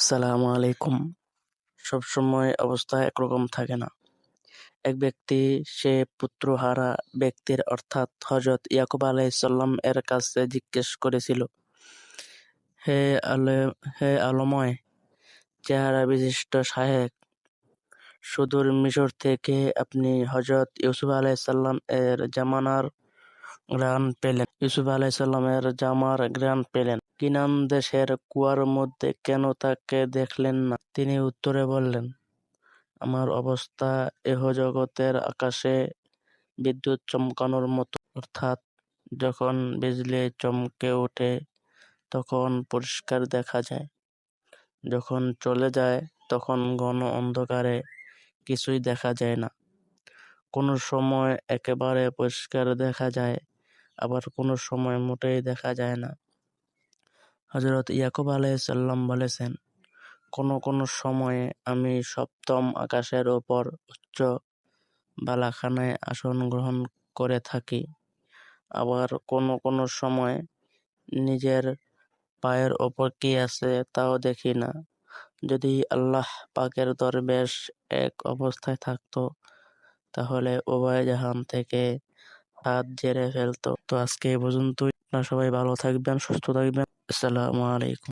আসসালামু আলাইকুম। সবসময় অবস্থা একরকম থাকে না। এক ব্যক্তি, সে পুত্রহারা ব্যক্তির অর্থাৎ হজরত ইয়াকুব আলাইসাল্লাম এর কাছে জিজ্ঞেস করেছিল, হে আলে, হে আলময়, চেহারা বিশিষ্ট সাহেব সুদূর মিশর থেকে আপনি হজরত ইউসুফ আলাইসাল্লাম এর জামানার গ্রান পেলেন। ইউসুফ আলাইসাল্লাম এর জামার গ্রান পেলেন। কিনান দেশের কুয়ার মধ্যে কেন তাকে দেখলেন না? তিনি উত্তরে বললেন, আমার অবস্থা এহ জগতের আকাশে বিদ্যুৎ চমকানোর মতো। অর্থাৎ যখন বিজলি চমকে ওঠে, তখন পরিষ্কার দেখা যায়। যখন চলে যায়, তখন ঘন অন্ধকারে কিছুই দেখা যায় না। কোনো সময় একেবারে পরিষ্কার দেখা যায়, আবার কোনো সময় মোটেই দেখা যায় না। হজরত ইয়াকুব আলাইসাল্লাম বলেছেন, কোনো কোনো সময়ে আমি সপ্তম আকাশের ওপর উচ্চ বালাখানায় আসন গ্রহণ করে থাকি। আবার কোনো কোনো সময় নিজের পায়ের ওপর কি আছে তাও দেখি না। যদি আল্লাহ পাকের দরবেশ এক অবস্থায় থাকতো, তাহলে উভয় জাহান থেকে হাত জেরে ফেলতো। তো আজকে এই পর্যন্তই। আপনারা সবাই ভালো থাকবেন, সুস্থ থাকবেন। আসসালামু আলাইকুম